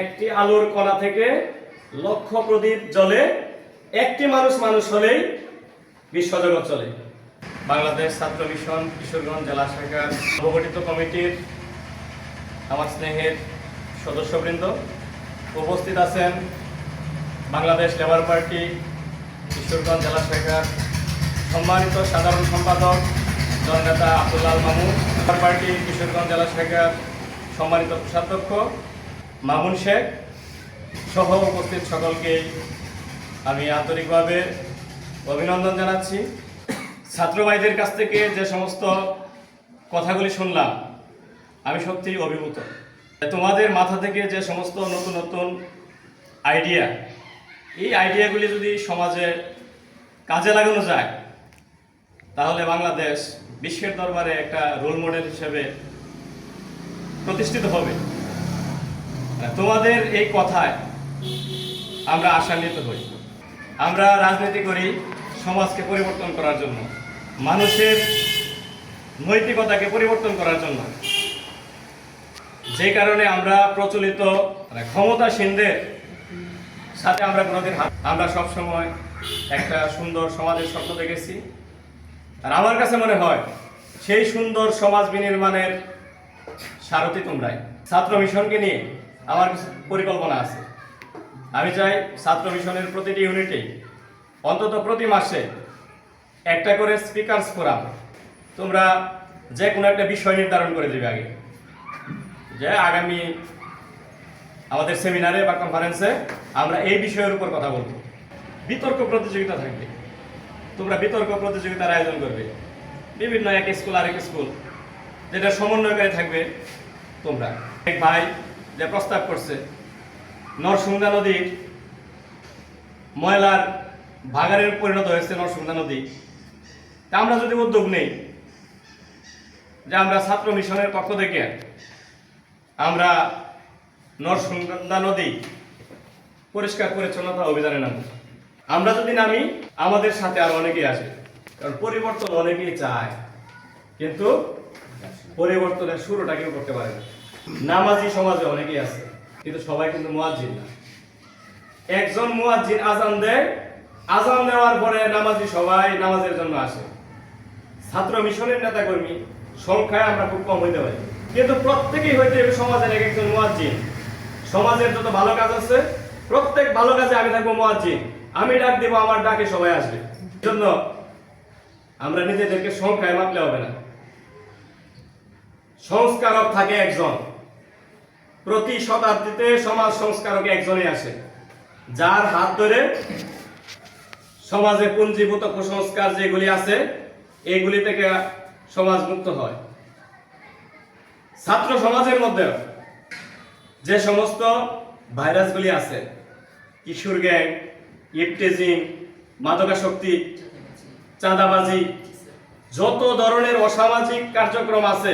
একটি আলোর কণা থেকে লক্ষ প্রদীপ জ্বলে, একটি মানুষ মানুষ হলেই বিশ্বজগৎ চলে। বাংলাদেশ ছাত্র মিশন, কিশোরগঞ্জ জেলা শাখার নবগঠিত কমিটির আমার স্নেহের সদস্যবৃন্দ উপস্থিত আছেন বাংলাদেশ লেবার পার্টি, কিশোরগঞ্জ জেলা শাখার সম্মানিত সাধারণ সম্পাদক জননেতা আব্দুল্লাল মামুন, লেবার পার্টি, কিশোরগঞ্জ জেলা শাখার সম্মানিত কোষাধ্যক্ষ মামুন শেখ, সহ উপস্থিত সকলকেই আমি আন্তরিকভাবে অভিনন্দন জানাচ্ছি। ছাত্র ভাইদের কাছ থেকে যে সমস্ত কথাগুলি শুনলাম, আমি সত্যিই অভিভূত। তোমাদের মাথা থেকে যে সমস্ত নতুন নতুন আইডিয়া এই আইডিয়াগুলি যদি সমাজে কাজে লাগানো যায়, তাহলে বাংলাদেশ বিশ্বের দরবারে একটা রোল মডেল হিসেবে প্রতিষ্ঠিত হবে। তোমাদের এই কথায় আমরা আশান্বিত হই। আমরা রাজনীতি করি সমাজকে পরিবর্তন করার জন্য, মানুষের নৈতিকতাকে পরিবর্তন করার জন্য। যে কারণে আমরা প্রচলিত মানে ক্ষমতাসীনদের সাথে আমরা কোনোদিন আমরা সবসময় একটা সুন্দর সমাজের স্বপ্ন দেখেছি। আর আমার কাছে মনে হয় সেই সুন্দর সমাজ বিনির্মাণের সারথি তোমরাই। ছাত্র মিশনকে নিয়ে আমার পরিকল্পনা আছে। আমি চাই ছাত্র মিশনের প্রতিটি ইউনিটে অন্তত প্রতি মাসে একটা করে স্পিকার্স ফোরাম তোমরা যে কোনো একটা বিষয় নির্ধারণ করে দেবে আগে। যে আগামী আমাদের সেমিনারে বা কনফারেন্সে আমরা এই বিষয়ের উপর কথা বলব। বিতর্ক প্রতিযোগিতা থাকবে। তোমরা বিতর্ক প্রতিযোগিতার আয়োজন করবে। বিভিন্ন এক স্কুল আরেক স্কুল যেটা সমন্বয়কারী থাকবে তোমরা। এক ভাই যে প্রস্তাব করছে নরসুন্দা নদীর ময়লার ভাগাড়ের পরিণত হয়েছে নরসুন্দা নদী। তা আমরা যদি উদ্যোগ নেই, যে আমরা ছাত্র মিশনের পক্ষ থেকে আমরা নরসুন্দা নদী পরিষ্কার পরিচ্ছন্নতা অভিযানে নামব। আমরা যদি নামি, আমাদের সাথে আর অনেকেই আসে কারণ পরিবর্তন অনেকেই চায়, কিন্তু পরিবর্তনের শুরুটা কেউ করতে পারে না। নামাজি সমাজে অনেকেই আছে, কিন্তু সবাই কিন্তু মুয়াজ্জিন না। একজন মুয়াজ্জিন আজান দেয় আজান দেওয়ার পরে নামাজি সবাই নামাজের জন্য আসে। ছাত্র মিশনের নেতা কর্মী সংখ্যায় আমরা খুব কম হইতে পারি। কিন্তু প্রত্যেকেই হইতে হবে সমাজের এক একজন মুয়াজ্জিন। সমাজের যত ভালো কাজ আছে, প্রত্যেক ভালো কাজে আমি থাকব মুয়াজ্জিন। আমি ডাক দেবো, আমার ডাকে সবাই আসবে। জন্য আমরা নিজেদেরকে সংখ্যায় মাপলে হবে না। সংস্কারক থাকে একজন। প্রতি শতাব্দীতে সমাজ সংস্কারক একজনই আসে। যার হাত ধরে সমাজে পুঞ্জীভূত কুসংস্কার যেগুলি আছে, এগুলি থেকে সমাজ মুক্ত হয়। ছাত্র সমাজের মধ্যে যে সমস্ত ভাইরাসগুলি আছে, কিশোর গ্যাং, ইপটেজিং, মাদকাসক্তি, চাঁদাবাজি, যত ধরনের অসামাজিক কার্যক্রম আছে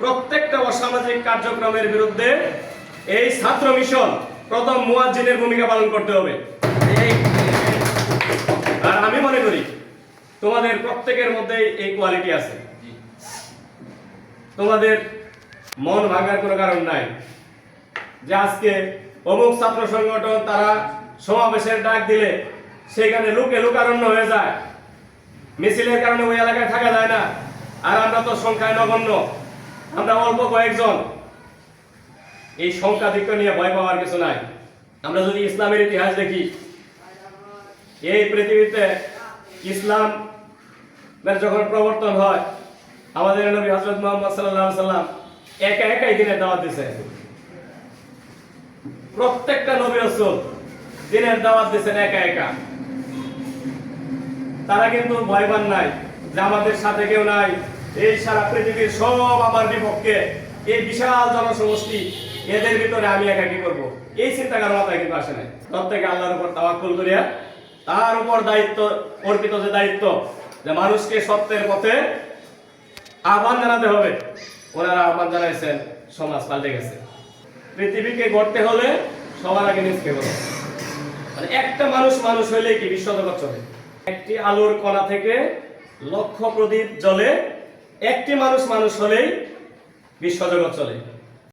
প্রত্যেকটা অসামাজিক কার্যক্রমের বিরুদ্ধে এই ছাত্র মিশন প্রথম মুয়াজ্জিনের ভূমিকা পালন করতে হবে। আর আমি মনে করি তোমাদের প্রত্যেকের মধ্যে এই কোয়ালিটি আছে। তোমাদের মন ভাঙার কোনো কারণ নাই। যে আজকে অমুক ছাত্র সংগঠন তারা সমাবেশের ডাক দিলে সেখানে লোকে লোকারণ্য হয়ে যায়। মিছিলের কারণে ওই এলাকায় থাকা যায় না। আর আমরা তো সংখ্যায় নগণ্য। আমরা অল্প কয়েকজন। এই সংখ্যাধিক্য নিয়ে ভয় পাওয়ার কিছু নাই। আমরা যদি ইসলামের ইতিহাস দেখি, এই পৃথিবীতে ইসলাম যখন প্রবর্তন হয়, আমাদের নবী হজরত মোহাম্মদ সাল্লাহ সাল্লাম একা একাই দিনের দাওয়াত দিছে। প্রত্যেকটা নবী রসুল দিনের দাওয়াত দিচ্ছেন একা একা। তারা কিন্তু ভয়বান নাই যে আমাদের সাথে কেউ নাই। এই সারা পৃথিবীর সব আমার বিপক্ষে এই বিশাল জনসমষ্টি, এদের ভিতরে আমি একা কি করব? এই চিন্তা কারও মাথায় কিন্তু আসে নাই। প্রত্যেকে আল্লাহর উপর তাওয়াক্কুল করিয়া, তার উপর দায়িত্ব, অর্পিত যে দায়িত্ব, যে মানুষকে সত্যের পথে আহ্বান জানাতে হবে, ওনারা আহ্বান জানাইছেন, সমাজ পাল্টে গেছে। পৃথিবীকে গড়তে হলে সবার আগে নিজকে হলো মানে একটা মানুষ মানুষ হইলেই কি বিশ্বজগৎ চলে? একটি আলোর কণা থেকে লক্ষ প্রদীপ জ্বলে একটি মানুষ মানুষ হলেই বিশ্বজগৎ চলে।